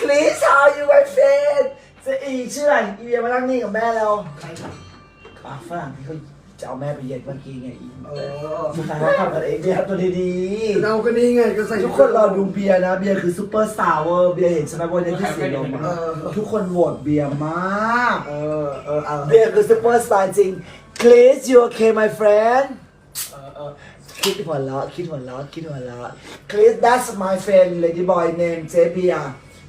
Chris how are you my friend จะอีชื่ออะไรอีเบียมานั่งนี่กับแม่แล้วอะฝรั่งที่เขาจะเอาแม่ไปเย็นเมื่อกี้ไงอีเออสุดท้ายเขาทำกันเองเนี่ยตัวดีเราก็นี่ไงก็ใส่ๆทุกคนรอดูเบียร์นะ เบียร์คือซูเปอร์สตาร์เวอร์เบียร์เห็นใช่ไหมวันนี้ที่สีลมอะเออทุกคนโหวตเบียร์มาก เออเออเอาเบียร์คือซูเปอร์สตาร์จริง Chris you okay my friend เออเออคิดหัวเราะคิดหัวเราะคิดหัวเราะ Chris that's my friend lady boy name เจเบีย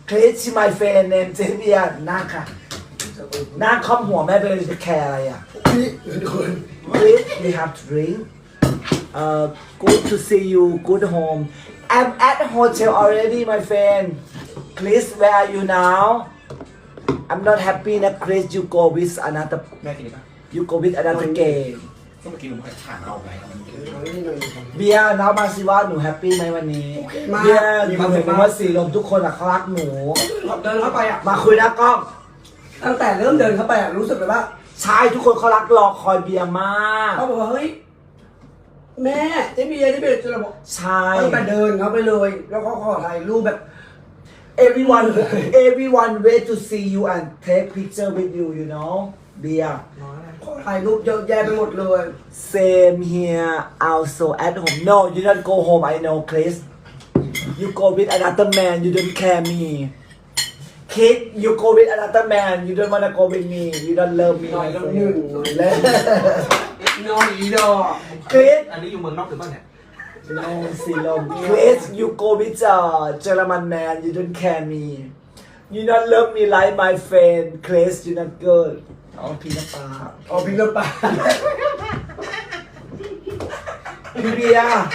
Chris my friend name เจเบียนั่งค่ะนั่งคอมหัวแม่ไปเลยจะแคร์อะไรอ่ะ นี่ทุกคน Chris we have to drink uh good to see you good home I'm at hotel already my friend Chris where are you now I'm not happy นะ Chris you go with another แม่กินได้ปะ you go with another game ก็เมื่อกี้หนูให้ถ่านเอาไปนี่หน่อยเบียร์น้องมาสิว่าหนูแฮปปี้ไหมวันนี้มากเบียร์หมีนูความสุเห็ขนมาก ว่าสีลมทุกคนอะเขารักหนู เดินเข้าไปอะ มาคุยหน้ากล้องตั้งแต่เริ่มเดินเข้าไปอะรู้สึกเลยว่าใช่ทุกคนเขารักรอคอยเบียร์มากเขาบอกว่าเฮ้ยแม่เจ๊เบียร์เจ๊เบียร์จะบอกใช่ ตั้งแต่เดินเข้าไปเลย แล้วเขาขอถ่ายรูปแบบ everyone everyone wait to see you and take picture with you you know เบียร์ขอ ถ่ายรูปเยอะแยะไปหมดเลย same here also at home no you don't go home I know Chris you go with another man you don't care me kid you go with another man you don't wanna go with me you don't love me หน่อย my แล้ว friend หนึ่งหน่อย แล้ว นอนอีดอก Chris อันนี้อยู่เมืองนอกหรือเปล่าเนี่ย No, Silom. Chris, you go with a German man. You don't care me. You not love me like my friend. Chris, you not good. อ๋อพี่น้ำปลาเอาพิงกระป๋าพี่เบียร์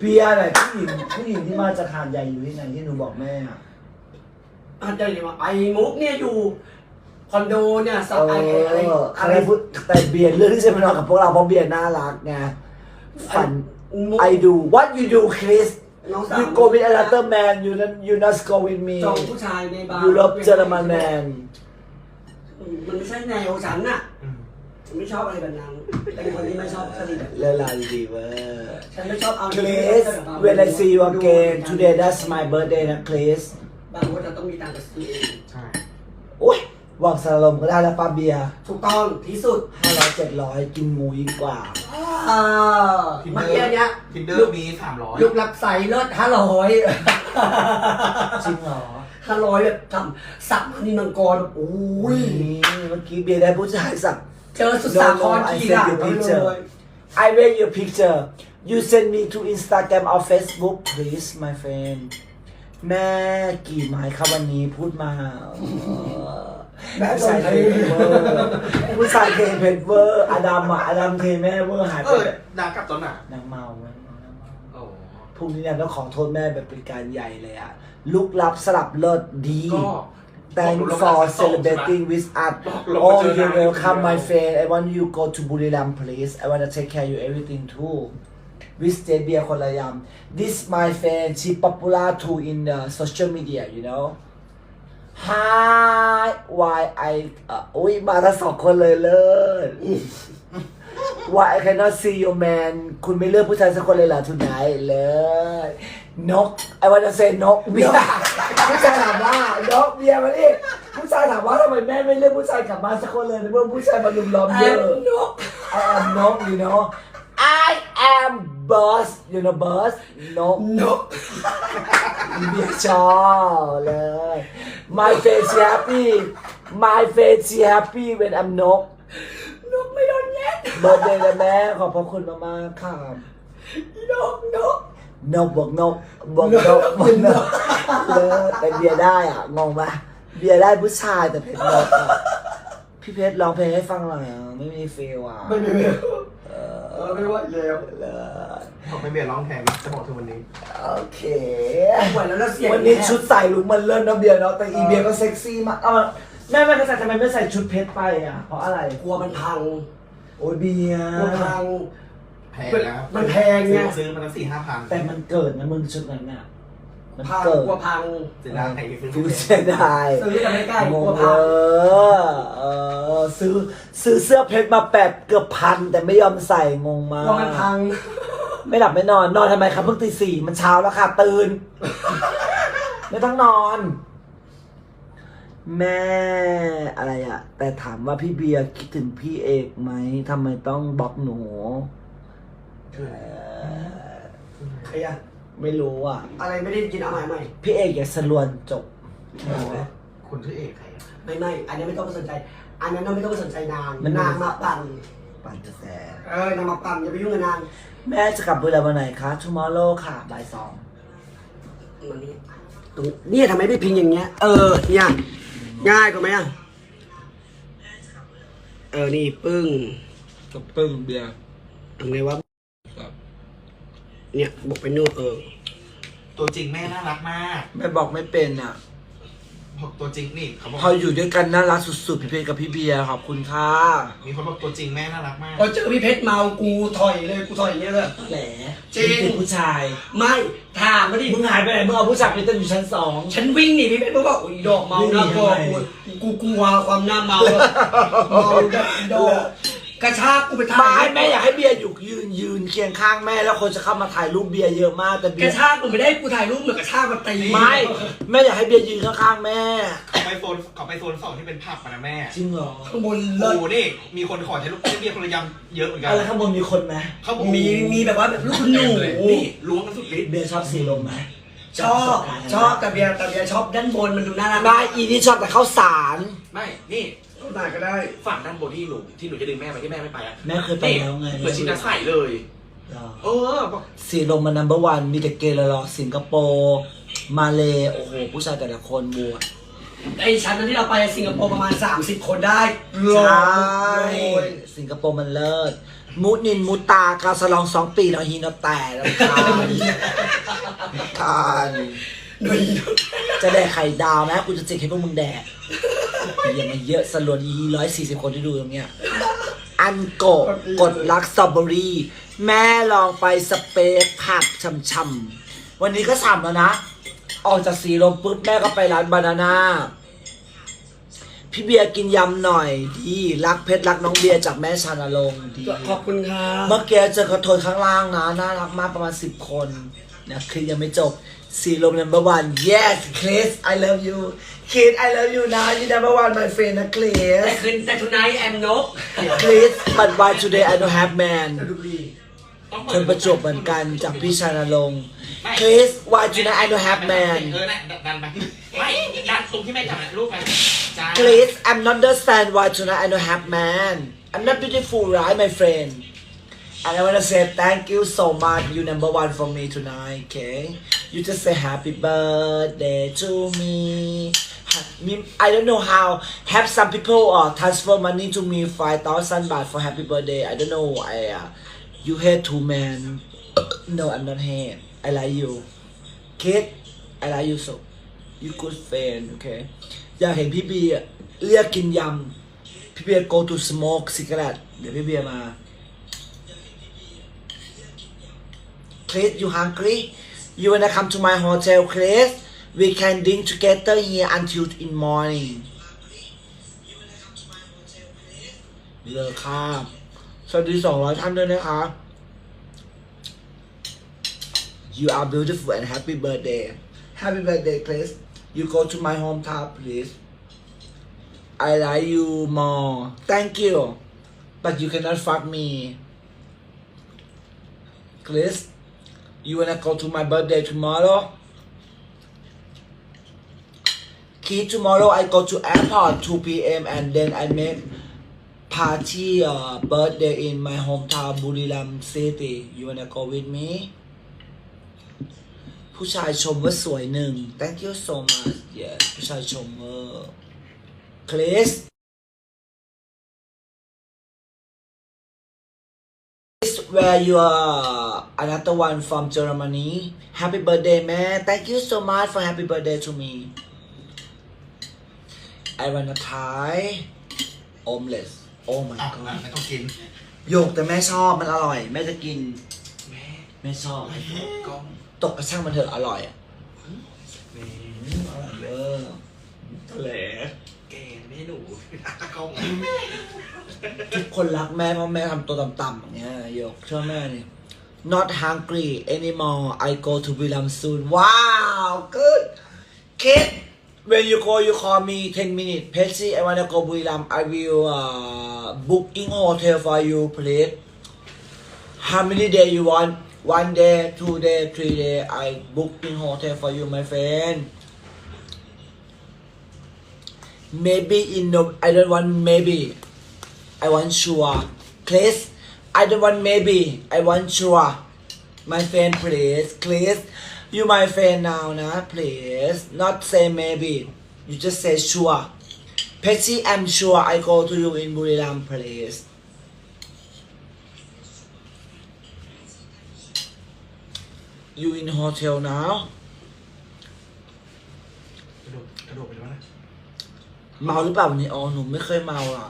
เบียร์ไหนผู้หญิงผู้หญิงที่มาจากหาดใหญ่อยู่ที่ไหนที่หนูบอกแม่อะ อาจจะอย่างว่าไอ้มุกเนี่ยอยู่คอนโดเนี่ยสัเอกไอ้อะไรออะใครพูดแต่เบียร์เรื่องที่จะไปนอนกับพวกเราเพราะเบียร์น่ารักไงฝัน มุก I do what you do Chris น้องสาว you go with another man you not you not go with me จองผู้ชายในบาร์ you love German man มันไม่ใช่แนวฉันน่ะอืมไม่ชอบอะไรแบบนั้นเป็นคนที่ไม่ชอบสนิทแบบเลลาดีเวอร์ฉันไม่ชอบเอา Chris when I see you again today that's my birthday นะ Chris บางคนจะต้องมีตังค์กับซื้อเองใช่โอ้ยหวังสารลมก็ได้แล้วป้าเบียร์ถูกต้องที่สุดห้าร้อยเจ็ดร้อยกินงูยิ่งกว่าอ่าเมื่อกี้เนี้ยทินเดอร์มีสามร้อย ลูกรับใส่เลิศห้าร้อยจริงเหรอ ห้าร้อยแบบทำสักนี่มังกรแบบโอ้อุ้ยยเมื่อกี้เบียร์ได้ผู้ชายสัก เจอสุดสาครขี่หลังไปเลย I read your picture you send me to Instagram or Facebook please my friend แม่กี่ไม้ครับวันนี้พูดมาเออแม่ผู้ชายเทเพเวอร์ผู้ชายเทเพเวอร์อดัมอะอดัมเทแม่เวอร์หายเอไปอดากลับตอนไหนนางเมาไหมนางเมาโอ้ พรุ่งนี้เนี่ยต้องขอโทษแม่แบบเป็นการใหญ่เลยอะลุกลับสลับเลิศดี ก็ Thank for celebrating with us. Oh, you're welcome, my friend. I want you go to Buriram, please. I want to take care of you everything too. With State Beer Kolayam. This my friend, she popular too in uh, social media, you know. Hi, why I เอ่ออุ้ยมาทั้งสองคนเลยเลิศ Why I cannot see your man คุณไม่เลือกผู้ชายสักคนเลยเหรอ tonight เลย นก I want to say นกเบียร์ผู้ชายถามว่านกเบียร์มาดิผู้ชายถามว่าทำไมแม่ไม่เลือกผู้ชายกลับมาสักคนเลยในเมื่อผู้ชายมาลุมล้อมเยแออะมนก I am นก you know I am boss you know boss นกนกเบียร์ชอบเลย My face happy My face she happy when I'm นก นกไม่โดนแย่งเบิร์ดเดย์นะแม่ขอบพระคุณมากๆค่ะนกนกนกบอกนกบอกนกบอกนกเลยแต่เบียร์ได้อะงงปะเบียร์ได้ผู้ชายแต่เพชรนกอะพี่เพชรร้องเพลงให้ฟังหน่อยอะไม่มีฟีลอะไม่ไม่ไม่เอเออไม่ไหวแล้วเลยผมไม่เบียร์ร้องแทนจะบอกถึงวันนี้โอเค ไหวแล้วแล้วเสียงวันนี้ชุดใส่ลุกมันเลิศนะเบียร์เนาะแต่อีเบียร์ก็เซ็กซี่มากเอา แม่แม่ก็ใส่ทำไมไม่ใส่ชุดเพชรไปอะเพราะอะไรกลัวมันพังโอ้ยเบียร์กลัวพัง แพงนะมันแพงไง ซื้อมาตั้งสี่ห้าพันแต่มันเกิดนะมึงชุดนั้นน่ะมันพังเกิดกลัวพังเสียดายซื้อฟิวเสียดายซื้อแต่ไม่กล้างกงลัวเอพังอเออซื้อซื้อเสื้อเพชรมาแปดเกือบพันแต่ไม่ยอมใส่งงมากกลัวมันพังไม่หลับไม่นอนนอนทำไมครับเพิ่งตีสี่มันเช้าแล้วค่ะตื่น ไม่ต้องนอน แม่อะไรอะแต่ถามว่าพี่เบียร์คิดถึงพี่เอกไหมทำไมต้องบล็อกหนูเอ่อใครอะไม่รู้อะ อะไรไม่ได้กินเอาใหม่ใหม่พี่เอกอยากสลวนจบ คุณชื่อเอกใครอะไม่ไม่อันนี้ไม่ต้องไปสนใจ อันนั้นเราไม่ต้องไปสนใจนางมัน นางมาปั่นปั่นกระแส เออนางมาปั่นอย่าไปยุ่งกับนางแม่จะกลับบุรีรัมย์วันไหนคะ tomorrow ค่ะบ่ายสองมันนี่ตรงเนี่ยทำไมไม่พิงอย่างเงี้ย เออเนี่ย ง่ายกว่าไหมอะ เออ นี่ปึ้งกับปึ้งเบียร์ทำไงวะ ครับเนี่ยบอกไปนู่นเออ ตัวจริงแม่น่ารักมาก แม่บอกไม่เป็นอะ บอกตัวจริงนี่เขาบอกพออยู่ด้วยกันน่ารักสุดๆพี่เพชรกับพี่เบียร์ขอบคุณค่ะมีคนบอกตัวจริงแม่น่ารักมาก พอเจอพี่เพชรเมากูถอยเลยกูถอยอย่างเงี้ยเลยแหลจริงเป็นผู้ชาย ไม่ถามมาดิมึงหายไปไหนมึงเอาผู้ชายไปตั้งอยู่ชั้นสองฉันวิ่งหนีพี่เพชรเพราะว่าอุ้ยดอกเมาหน้ากลัววิ่งหนีกูทำไมกูกลัวความหน้าเมาอะเมาแบบดอก กระชากกูไปถ่าไม้ยแม่อยากให้เบียร์อยู่ยืนยืนเคียงข้างแม่แล้วคนจะเข้ามาถ่ายรูปเบียร์เยอะมากแต่เบีกยระร์ชากกูไม่ได้กูถ่ายรูปเหมือนกระชากมาตีไม่แม่อยากให้เบียร์ยืนข้างๆแม่เขาไปโซนเขาไปโซนสองที่เป็นผับมานะแม่จริงเหรอข้างบนเลิศโอ้นี่มีคนขอใช้ลูกเบี้ยคนละยำเยอะเหมือนกันอะไรข้างบนมีคนไหมเขาบอกมีมีแบบว่าแบบลูกคุณหนูนี่ล้วงกันสุดฤทธิ์เบียร์ชอบสีลมไหม ชอบ ชอบแต่เบียร์แต่เบียร์ชอบด้านบนมันดูน่ารักได้อีนี่ชอบแต่ข้าวสาร ไม่ นี่ไหนก็ได้ ฝั่งด้านบนที่หนูที่หนูจะดึงแม่ไปที่แม่ไม่ไปอะแม่เคยไปแล้วไง เหมือนชินใส่เลยเหรอเออบอกสีลมมันนัมเบอร์วันมีแต่เกย์หรอสิงคโปร์มาเลโอ้โหผู้ชายแต่ละคนบัวไอ้ชั้นนั้นที่เราไปสิงคโปร์ประมาณ 30 คนได้ใช่โอ้ยสิงคโปร์มันเลิศ มุนินมุตากาสลองสองปีแล้วฮีนอแต่แล้วทานทานจะแดกไข่ดาวไหมกูจะจิกให้พวกมึงแดกอย่ามาเยอะสลวนอีร้อยสี่สิบคนที่ดูตรงเนี้ย อันโกะกดลักสตรอเบอรี่ แม่ลองไปสเปรผักช่ำๆวันนี้ก็ฉ่ำแล้วนะ ออกจากสีลมปุ๊บแม่ก็ไปร้านบานาน่า พี่เบียร์กินยำหน่อยดีรักเพชรรักน้องเบียร์จากแม่ชานลงค์ดีขอบคุณครับเมื่อกี้เจอกระโทนข้างล่างนะน่ารักมากประมาณสิบคนนะคลิปยังไม่จบสีลม number one yes Chris I love you Chris I love you นะ you number one my friend นะแต่ Chris คืนแต่ทุนไนแอมนก Chris but why today I don't have man ดูดีต้องคนประจวบเหมือนกันจากพี่ชานลงค์ Chris why today I don't have man เออน่ะดันไปไม่ดันตรงที่แม่จับน่ะรูปไป จ้า Chris I'm not understand why tonight. I don't have man. I'm not beautiful right my friend? And I wanna say thank you so much. You number one for me tonight okay? You just say happy birthday to me. I don't know how. Have some people uh, transfer money to me 5,000 baht for happy birthday. I don't know I uh, you hate two man. No I'm not hate I like you. Kid I like you so. You good friend okay อยากเห็นพี่เบียร์เรียกกินยำ พี่เบียร์ go to smoke cigarette เดี๋ยวพี่เบียร์มา Chris you hungry you wanna come to my hotel Chris we can drink together here until in morning เลิกครับสวัสดีสองร้อยท่านด้วยนะครับ You are beautiful and happy birthday Happy birthday Chris You go to my hometown please I like you more. Thank you. But you cannot fuck me. Chris, you wanna go to my birthday tomorrow? Key tomorrow I go to airport 2 p.m. and then I make party uh, birthday in my hometown Buriram City. You wanna go with me? ผู้ชายชมว่าสวยหนึ่ง Thank you so much. Yes ผู้ชายชมเวอร์ Chris. This where you are another one from Germany. Happy birthday, man. Thank you so much for happy birthday to me. I wanna try omelette. Oh my อ้าว god. ไม่ต้องกิน โยกแต่แม่ชอบมันอร่อย แม่จะกิน แม่แม่ชอบ กล้อง ตกกระช่างมันเถอะอร่อยอะแม่อร่อยเวอร์แหลแกไม่ให้หนูกล้องทุกคนรักแม่เพราะแม่ทำตัวต่ำๆอย่างเงี้ยโยกเชื่อแม่นี่ not hungry anymore I go to Vietnam soon wow good kid when you go you call me 10 minutes Pepsi I wanna go Buriram I will uh, booking hotel for you please how many day you want one day two day three day I booking hotel for you my friend. Maybe in no I don't want maybe. I want sure. Please I don't want maybe. I want sure. My friend please. Please you my friend now na please. Not say maybe. You just say sure. Petsy I'm sure I go to you in Buriram please you in hotel now กระโดดกระโดดไปแล้วนะเมาหรือเปล่าวันนี้อ๋อหนูไม่เคยเมาอะ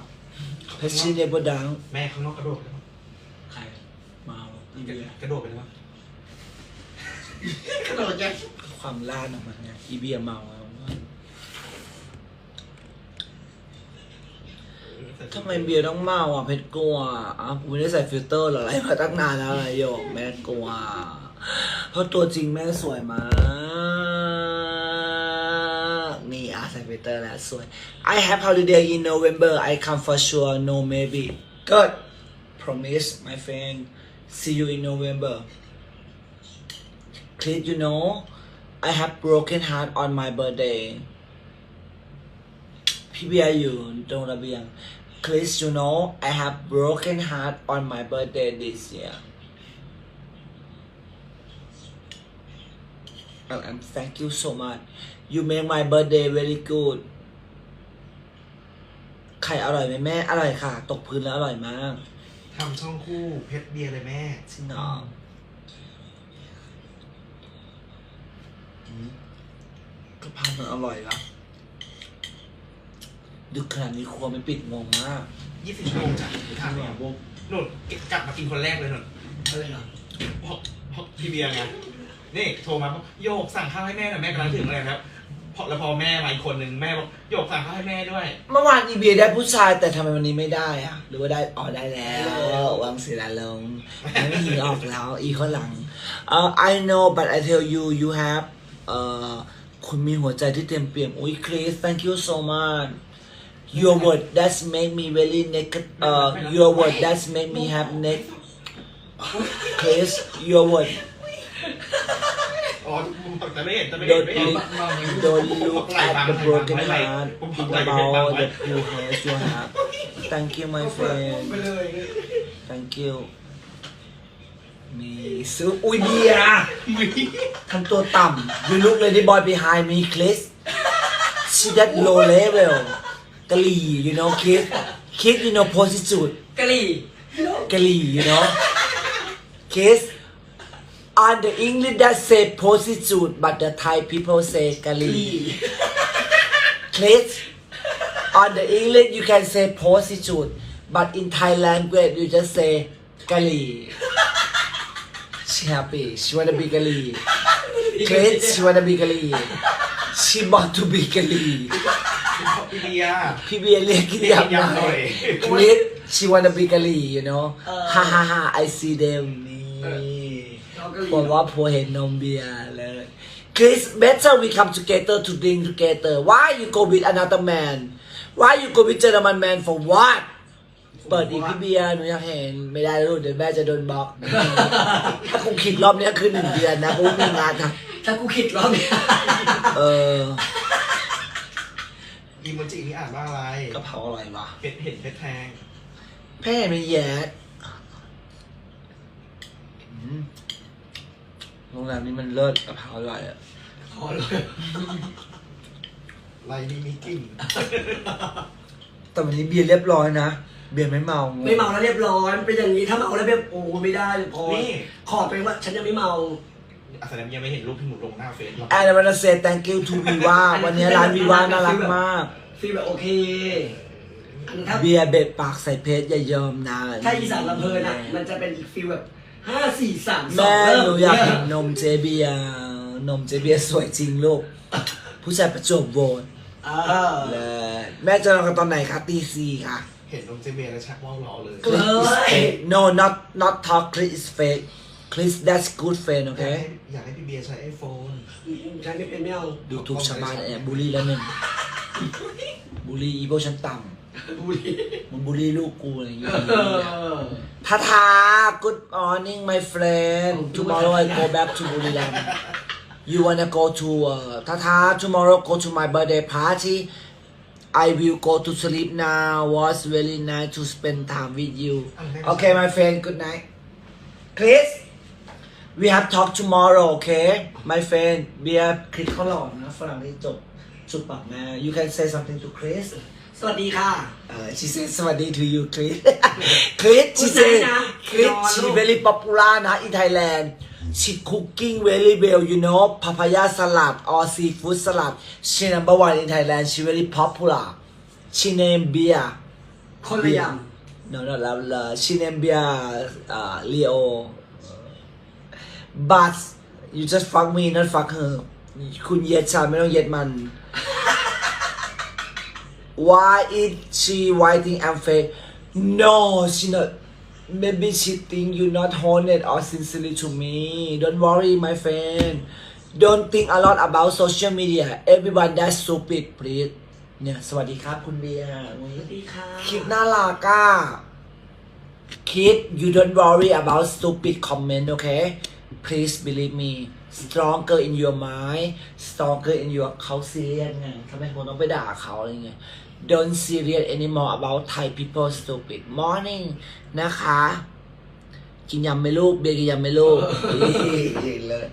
เพชรชีเนบดังแม่ข้างนอกกระโดดไปแล้วใครเมาอีเบียกระโดดไปแล้วกระโดดยังความล่านออกมาไงอีเบียเมาอะทำไมเบียร์ต้องเมาอะเพชรกลัวอะกูไม่ได้ใส่ฟิลเตอร์หรออะไรมาตั้งนานแล้วอะไรโยกแม่กลัว เพราะตัวจริงแม่สวยมากนี่อ่ะใส่ฟิลเตอร์แล้วสวย I have holiday in November I come for sure no maybe good promise my friend see you in November Clint you know I have broken heart on my birthday พี่เบียร์อยู่ตรงระเบียง Chris you know I have broken heart on my birthday this year And and thank you so much you make my birthday very good ไข่อร่อยไหมแม่ อร่อยค่ะ ตกพื้นแล้วอร่อยมากทำช่องคู่เพชรเบียร์เลยแม่จริงเหรออืมกะเพรามันอร่อยละดึกขนาดนี้ครัวไม่ปิดงงมาก20ชั่วโมงจ้ะหรือทานเนี่ยหนุนกลับมากินคนแรกเลยหนุนอะไรเหรอเพราะเพราะพี่เบียร์ไง นี่โทรมาบอกโยกสั่งข้าวให้แม่หน่อยแม่กำลังถึงเลยครับพอแล้วพอแม่มาอีกคนหนึ่งแม่บอกโยกสั่งข้าวให้แม่ด้วย เมื่อวานอีเบียได้ผู้ชายแต่ทำไมวันนี้ไม่ได้อะหรือว่าได้อ๋อได้แล้ววางศิลาลงไม่มีออกแล้ว อีกข้างหลังเอ่อ I know but I tell you you have เอ่อคุณมีหัวใจที่เต็มเปี่ยมอุ้ยคริส thank you so much your word that's make me very naked เอ่อ your word that's make me have neck Chris your word don't ไม่เห็น look don't look at the broken heart think about the few hurts you have thank you my friend ไปเลย thank you มีซื้ออุ้ยเบียร์ทำตัวต่ำ you look lady boy behind me Chris she that low level กะหรี่ you know Chris Chris you know prostitute กะหรี่ กะหรี่ you know Chris on the English that say prostitute but the Thai people say กะหรี่ Chris on the English you can say prostitute but in Thai language you just say กะหรี่ she happy she wanna be กะหรี่ Chris she wanna be กะหรี่ she want to be กะหรี่ พี่เบียร์ พี่เบียร์เรียกกินยำหน่ ยำหน่ อ อย ย Chris she wanna be กะหรี่ you know เออ ฮ่าฮ่าฮ่า I see them นี่ ชอบกะหรี่บอกว่าผัวเห็นนมเบียร์เลย Chris better we come together to drink together why you go with another man why you go with German man for what เปิดอีกพี่เบียร์หนูอยากเห็นไม่ได้ลูกเดี๋ยวแม่จะโดนบล็อก ถ้ากูคิดรอบเนี้ยคือหนึ่งเดือนนะกูไม่มีงานทถ้ากูคิดรอบเนี้ยำเอออีโมจินี่อ่านว่าอะไรกะเพราอร่อยวะเพชรเห็นเพชรแทงแพ่ไม่แย่อืมโรงแรมนี้มันเลิศกะเพราอร่อยอะพอเลยไรนี่มีกลิ่นแต่วันนี้เบียร์เรียบร้อยนะ เบียร์ไม่เมาไม่เมาแล้วเรียบร้อยมันเป็นอย่างนี้ถ้าเมาแล้วแบบโอ้ไม่ได้เลยพอนี่ ขอไปว่าฉันยังไม่เมา อาสนยังไม่เห็นรูปที่หนูลงหน้าเฟซหรอกแอนวันเซ thank you to วีว่าวันนี้ร้านวีว่าน่ารักมาก ฟีลแบบโอเคอันถ้าเบียร์เบ็ดปากใส่เพชรอย่ายอมนะถ้าอีสานลำเพลินอะมันจะเป็นอีกฟีลแบบ ห้าสี่สามสองแม่เริ่มหนูอยากเนี่เห็นนมเจเบียร์นมเจเบียร์สวยจริงลูก ผู้ชายประจวบโหวตอ่าเลยแม่จะนอนกันตอนไหนคะตีสี่ค่ะ เห็นนมเจเบียร์แล้วชักว่าวรอเลยเฮ้ย no not not talk Chris is fake Chris that's good friend โออยาเคกให้อยากให้พี่เบียร์ใช้ไอโฟนใช้ไม่เป็นไม่เอาดูถูกชาวบ้านแอบบูลลี่แล้วหนึ่งบูลลี่อีโบฉันต่ำ บุรีมึงบูลลี่ลูกกูอะไรอย่างเงี้ยเออทาทา good morning my friend tomorrow I go back to Buriram you wanna go to uh, ทาทา tomorrow go to my birthday party I will go to sleep now was very nice to spend time with you okay my friend good night Chris we have talk tomorrow okay my friend เบียร์คริสเขาหล่อนะฝรั่งที่จบสุดปากนะ you can say something to Chris สวัสดีค่ะ Uh, she said สวัสดี to you Chris Chris she Good said night นะ Chris นอน she ลูก very popular นะ in Thailand she cooking very well you know papaya salad or seafood salad she number one in Thailand she very popular she name Bia คนละอย่าง no no no no she name Bia uh, Leo but you just fuck me not fuck her คุณเหย็ดฉันไม่ต้องเหย็ดมัน Why is she writing I'm fake? No, she not. Maybe she think you not honest or sincerely to me. Don't worry, my friend. Don't think a lot about social media. Everyone that's stupid, please. เนี่ยสวัสดีครับคุณเบียร์วันสนี้วัสดีค่ะคลิปน่ารักอะ Kid you don't worry about stupid comment okay please believe me stronger in your mind stronger in your เขา serious ไงทำไมผมต้องไปด่าเขาอะไรเงี้ย don't serious anymore about Thai people stupid morning นะคะ กินยำไหม่ลูกเบียร์กินยำไหม่ลูกนี่เลย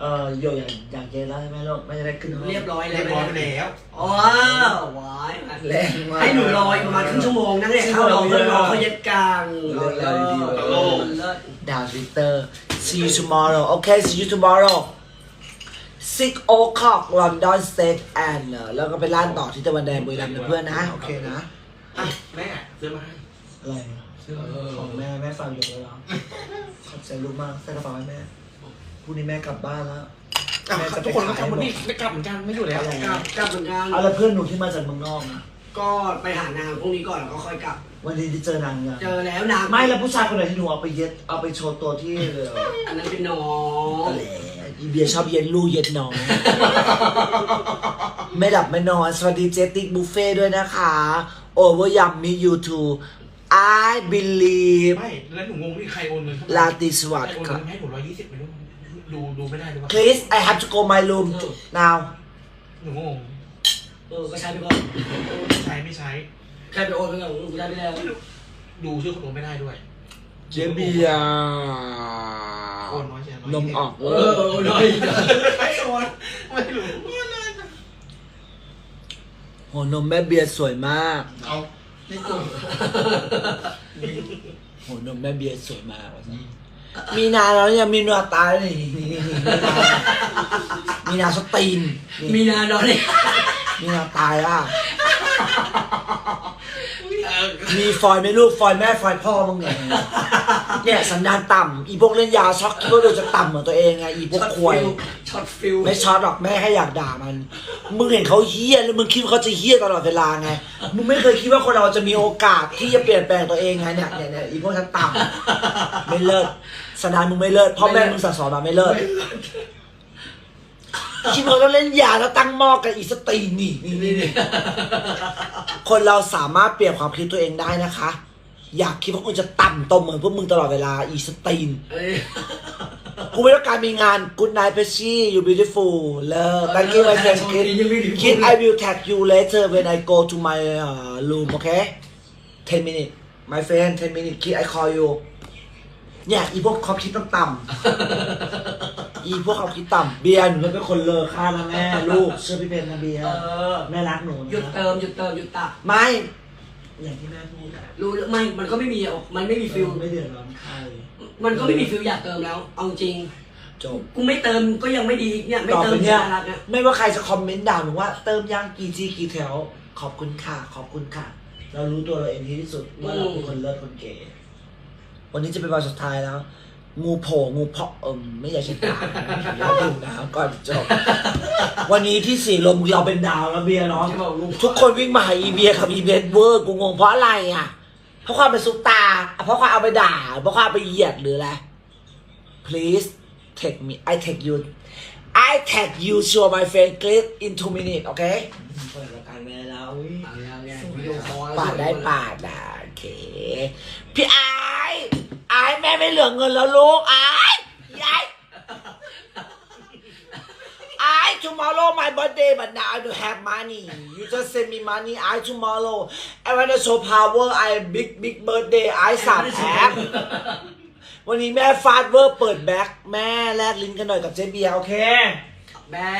เออโยอยากอยากเย็นแล้วใช่ไหมลูกไม่จะได้ขึ้นห้องเรียบร้อยแล้เรีวยบร้อยไปแล้วว้าวว้ายแรงมากให้หนูรออีกประมาณครึ่งชั่วโมงนั่นแหละเข้ารอเพื่อนรอเขาเย็ดกลางเลิศเลยดีๆเลิศเลิศดาวทวิตเตอร์ see you tomorrow okay see you tomorrow six o'clock London State and เอ่อแล้วก็ไปร้านต่อที่ตะวันแดงบุรีรัมย์นะเพื่อนนะ โอเคนะอะแม่ซื้อมาให้อะไรนะของแม่แม่ฟังอยู่แล้วเหรอขอบใจลูกมากใส่กระเป๋าให้แม่พรุ่งนี้แม่กลับบ้านแล้วอะแม่จะไปทุกคนก็ขายทำหมวันดนี้ไม่กลับเหมือนกันไม่อยู่แล้วอะไรกลับกลับเหมือนกันเอาแล้วเพื่อนหนูที่มาจากเมืองนอกนะก็ไปหานางพรุ่งนี้ก่อนแล้วก็ค่อยกลับ วันนี้ที่เจอนางยังเจอแล้วนางไม่แล้วผู้ชายคนไหนที่หนูเอาไปเย็ดเอาไปโชว์ตัวที่เรืออันนั้นเป็นน้องก็แหละ อีเบียร์ชอบเย็นลูกเย็นน้อง ไม่หลับไม่นอน สวัสดีเจติกบุฟเฟ่ด้วยนะคะ โอเวอร์ยัมมียูทู I believe ไม่แล้วหนูงงที่ใครโอนเงินเข้ามาลาติสวัสใครดิ์โอนครัเงิบนให้ผมร้อยยี่สิบไม่รู้ดูดูไม่ได้หรือเปล่า Please I have to go my room now หนูงงเออก็ใช้ไปก่อนไม่ใช้ไม่ใช้ ใครไปโอนไปก่อนกูได้ไปแล้วดูชื่อคนโอนไม่ได้ด้วย เจเบียร์โอนน้อยใช่ไหม นมออกเออเออหน่อยไม่โอนไม่รู้โหนมแม่เบียร์สวยมากเอาโหนมแม่เบียร์สวยมากว่ะมีนาแล้วเนี่ยมีนาตายนี่นี่นี่มีนามีนาสตีนนี่มีนาดอนเนี่ยมีนาตายอะ มีฟอยล์ไหมลูกฟอยล์แม่ฟอยล์พ่อมึงไงเนี่ยสันดานต่ำอีพวกเล่นยาช็อกคิดว่าเราจะต่ำเหมือนตัวเองไงอีพวกควย ช็อตฟิลไม่ช็อตหรอกแม่ให้อยากด่ามัน มึงเห็นเขาเฮี้ยแล้วมึงคิดว่าเขาจะเฮี้ยตลอดเวลาไง มึงไม่เคยคิดว่าคนเราจะมีโอกาสที่จะเปลี่ยนแปลงตัวเองไงเนี่ยเนี่ยเนี่ยอีพวกชั้นต่ำไม่เลิศสันดานมึงไม่เลิศพ่อแม่มึงสั่งสอนมาไม่เลิศ คิดว่าต้องเล่นยาแล้วตั้งหม้อกันอีสตรีนนี่นี่นี่นี่คนเราสามารถเปลี่ยนความคิดตัวเองได้นะคะ อยากคิดว่าคุณจะต่ำตมเหมือนพวกมึงตลอดเวลาอีสตรีนเอ้ยกูไม่ต้องการมีงาน Good night p e c y you beautiful เลิศ thank you my friend kid kid I will tag you later when I go to my uh, room okay 10 minutes my friend 10 minutes kid I call you เนี่ยอีพวกความคิดต่ำๆอีพวกความคิดต่ำเบียร์หนูเป็นคนเลอค่านะแม่ลูกเชื่อพี่เพนนะเบียร์เออ แม่รักหนูนะหยุดเติมหยุดเติมหยุดตักไม่อย่างที่แม่พูดอะรู้หรือไม่มันก็ไม่มีอะมันไม่มีฟิลไม่เดือดร้อนใครมันก็ไม่มีฟิลอยากเติมแล้ว เอาจริง จบ กูไม่เติมก็ยังไม่ดีเนี่ยไม่ต่อเติไปมเนี่ยน่ารักนะไม่ว่าใครจะคอมเมนต์ด่าหนูว่าเติมยังกี่จีกี่แถว ขอบคุณค่ะ ขอบคุณค่ะ เรารู้ตัวเราเองที่ที่สุดว่าเราเป็นคนเลิศคนเก๋ วันนี้จะเป็นวันสุดท้ายแล้ว งูโผล่งูเพาะเอิมไม่อยากจะด่านะอย่าดูนะก่อนจบ วันนี้ที่สี่ลมเราเป็นดาวแล้วเบียร์เนาะจะบอกลุงทุกคนวิ่งมาหาอีเบียร์กับอีเบนเวอร์กูงงเพราะอะไรอะ เพราะความเป็นซุปตาร์เพราะความเอาไปด่า เพราะความเอาไปเหยียดหรืออะไร please take me I take you I tag you show my friend click in two minutes โอเคเปิดรายการแม่แล้วอุ๊ยเอาแล้วไงวิดีโอคอลปาดได้ปาดอะโอ เค พี่ไอ้ไอ้แม่ไม่เหลือเงินแล้วลูกไอ้ไอ้ไอ้ tomorrow my birthday but now I don't have money you just send me money I tomorrow I wanna show power I big big birthday ไอ้สามแอปวันนี้แม่ฟาดเวอร์เปิดแบ็คแม่แลกลิ้นกันหน่อยกับเจเบียโอเค แม่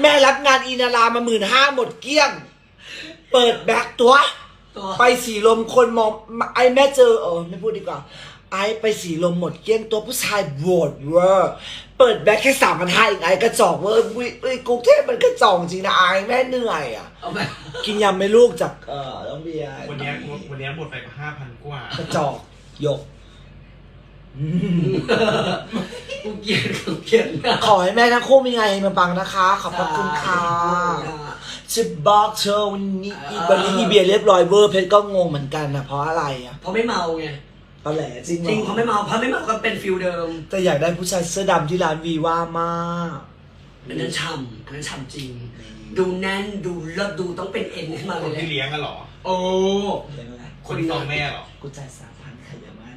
แม่รับงานอีนารามาหมื่นห้าหมดเกลี้ยง เปิดแบ็คตัว ตัวไปสีลมคนมองไอ้แม่เจอเออไม่พูดดีกว่า ไอ้ไปสีลมหมดเกลี้ยงตัวผู้ชายโหวตเวอร์เปิดแบ็คแค่สามพันห้าอีกไอ้กระจอกเวอร์วิเอ้ยกรุงเทพมันกระจอกจริงนะไอ้แม่เหนื่อยอะ เอาแม่กินยำไหม่ลูกจากเออน้องเบียร์วันเนี้ยวันเนี้ยหมดไปห้าพันกว่ากระจอกหยกอืมกูเกลียดกู เกลียดนะขอให้แม่ทั้งคู่มีงานให้มาปังนะคะ ขอบพระคุณค่ะจะบอกเธอวันนี้อีวันนี้อีเบียร์เรียบร้อยเวอร์เพชรก็งงเหมือนกันนะเพราะอะไรอะเพราะไม่เมาไงตอนแหลจริงจริงเพราะไม่เมาเพราะไม่เมาก็เป็นฟิลเดิม แต่อยากได้ผู้ชายเสื้อดำที่ร้านวีว่ามากอันนั้นฉ่ำอันนั้นฉ่ำจริง ดูแน่นดูเลิศดูต้องเป็นเอ็นขึ้นมาคเลนยที่เลี้ยงกันเหรอ โอ้เรียกอะไรคนที่ซองแม่เหรอกูจ่ายสามพันขยามัน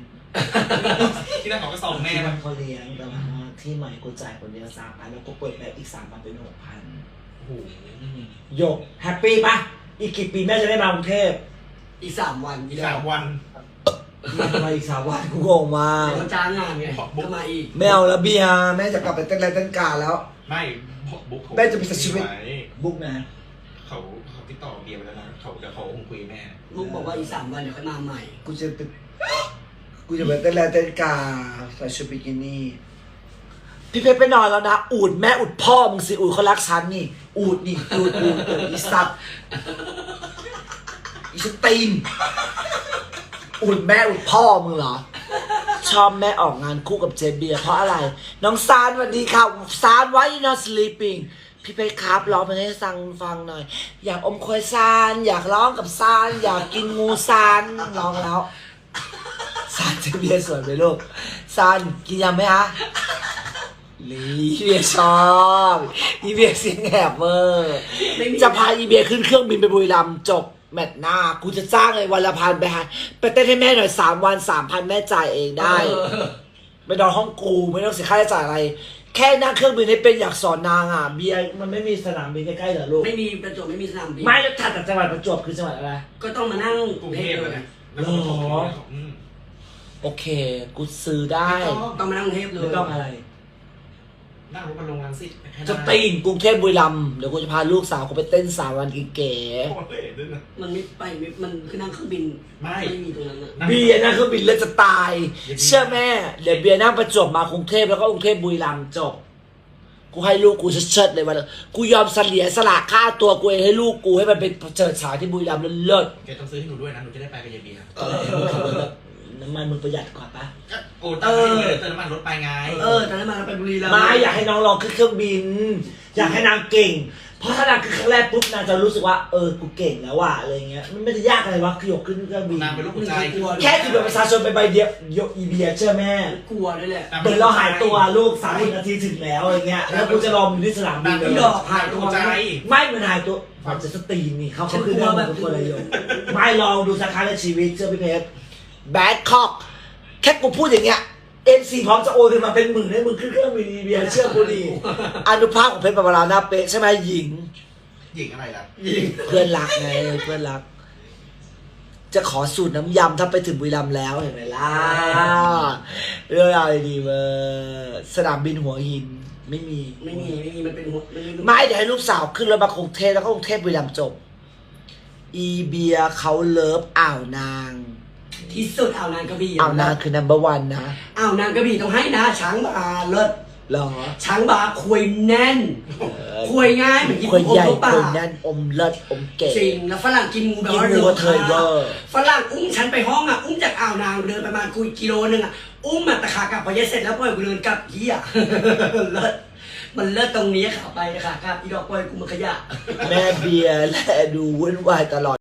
ที่นั่นเขาก็ซองแม่ที่มัมันนเขาเลี้ยงแต่ว่า ที่ใหม่กูจ่ายคนเดียวสามพันแล้วกูเปิดแบบอีกสามพันเป็นหกพันโอ้โหหยกแฮปปี้ปะอีกกี่ปีแม่จะได้มากรุงเทพอีกสามวันอีกสามวันมาอีกสามวันกูงงมากเดี๋ยวจ้างงานไงขอบุ๊กก็มาอีกไม่เอาแล้วเบียร์แม่จะกลับไปเต้นไรเต้นกาแล้ว ไม่บุ๊กเขาแม่จะไปใช้ชีวิตไบุ๊กนะเขาเขาติดต่อเบียร์ไปแล้วนะเขาเดี๋ยวเขาคงคุยแม่ลูกบอกว่าอีกสามวันเดี๋ยวค่อยมาใหม่ กูจะไปกูจะไปเต้นไรเต้นกาใส่ชุดบิกินี่ พี่เพชรไปนอนแล้วนะ อูดแม่อูดพ่อมึงสิอูดเขารักฉันนี่ อูดนี่อูดอูดอูดอีสัตว์อีสตีนอูดแม่อูดพ่อมึงเหรอ ชอบแม่ออกงานคู่กับเจเบียร์เพราะอะไร น้องซานสวัสดีค่ะซาน why you not sleeping พี่เพชรครับร้องเพลงให้ซังฟังหน่อย อยากอมควยซาน อยากร้องกับซาน อยากกินงูซานร้องแล้วซานเจเบียร์สวยไหมลูกซานกินยำไหมคะ ลีเบียร์ชอบอีเบียร์เสียงแหบเวอร์ไม่มี จะพาอีเบียร์ขึ้นเครื่องบินไปบุรีรัมย์จบแมตช์หน้า กูจะจ้างเลยวันละพันไปฮะไปเต้นให้แม่หน่อยสามวันสามพันแม่จ่ายเองได้ เออไปนอนห้องกูไม่ต้องเสียค่าใช้จ่ายอะไร แค่นั่งเครื่องบินให้เป็นอยากสอนนางอะเบียร์มันไม่มีสนามบินใกล้ๆเหรอลูกไม่มีประจวบไม่มีสนามบินไม่แล้วถัดจากจังหวัดประจวบคือจังหวัดอะไร ก็ต้องมานั่งกรุงเทพเลเลยยนะแล้วเขาก็โทรหรอเขาอืมโอเค กูซื้อได้ ต้องมานั่งกรุงเทพเลยไม่ต้องอะไร นั่งรถมาลงรังสิตแค่นั้นจะตีนกรุงเทพบุรีรัมย์เดี๋ยวกูจะพาลูกสาวกูไปเต้นสามวันเก๋โอ้ยด้วยนะมันไม่ไปไม่มันคือนั่งเครื่องบินไม่ไม่มีตรงนั้นอะๆเบียร์นั่งเครื่องบินแล้วจะตาย เชื่อแม่ เดี๋ยวเบียร์นั่งประจวบมากรุงเทพแล้วก็กรุงเทพบุรีรัมย์จบ กูให้ลูกกูเชิดๆเลยวันละกูยอมเสลียสละค่าตัวกูเองให้ลูกกูให้มันเป็นเจิดฉายที่บุรีรัมย์เลิศแกต้องซื้อให้หนูด้วยนะ หนูจะได้ไปกับยายเบียร์ๆเออ น้ำมันมึงประหยัดกว่าปะก็โอ้ตังค์ให้เลยเติมน้ำมันรถไปไงเออตอนนั้นมาเราไปบุรีรัมย์ ไม่อยากให้น้องลองขึ้นเครื่องบิน อยากให้นางเก่ง เพราะถ้านางขึ้นครั้งแรกปุ๊บนางจะรู้สึกว่าเออกูเก่งแล้วว่ะอะไรเงี้ยมันไม่ได้ยากอะไรวะคือหยกขึ้นเครื่องบินนางเป็นลูกผู้ชายกลัวแค่ถือบัตรประชาชนไปใบเดียวโยอีเบียเชื่อแม่กลัวด้วยแหละเหมือนเราหายตัวลูกสามสิบนาทีถึงแล้วอะไรเงี้ยแล้วกูจะรออยู่ที่สนามบินางนเป็เลนยดอกหายตัวใจ ไม่เหมือนหายตัวผมจะสตรีนนี่เขาเขาคือเรื่องของทุกคนเลยโยมไม่ลองดูสักครั้งในชีวิตเชื่อพี่เพชร แบดคอกแค่กูพูดอย่างเงี้ยเอ็มซีพร้อมจะโอนเงินมาเป็นหมื่นให้มึงขึ้นเครื่องบินอีเบียเชื่อกูดีอนุภาพของเพชรปรราหน้าเป๊ะใช่ไหมหญิง หญิงอะไรล่ะยิงเพื่อนรักไงเพื่อนรัก จะขอสูตรน้ำยำถ้าไปถึงบุรีรัมย์แล้วเห็นไหมล่ะเรื่องอะไรดีเวอร์สนามบินหัวหินไม่มีไม่มีไม่มีมันเป็นหัวมันเป็นไม่เดี๋ยวให้ลูกสาวขึ้นรถมากรุงเทพแล้วก็กรุงเทพบุรีรัมย์จบ อีเบียเขาเลิฟอ่าวนาง ที่สุดอ่าวนางกระบี่อ่าวนางคือ number one นะอ่าวนางกระบี่ต้องให้นะช้างบาเลิศเหรอช้างบาคุยแน่น คุยง่ายเหมือนกินคนอมใหญ่เข้าปาคนก นั่นอมเลิศอมเก๋ จริงแล้วฝรั่งกินงูแบบว่ากินงูกระเทยเวอร์ ฝรั่งอุ้มฉันไปห้องอะ อุ้มจากอ่าวนางเดินประมาณกุยกิโลนึงอะ อุ้มมาตะขากลับพอเย็นเสร็จแล้วปล่อยกูเดินกลับเฮียเลิศมันเลิศตรงนี้ขาไปขากลับอีดอกปล่อยกูมาขยะ แม่เบียร์และดูวุ่นวายตลอด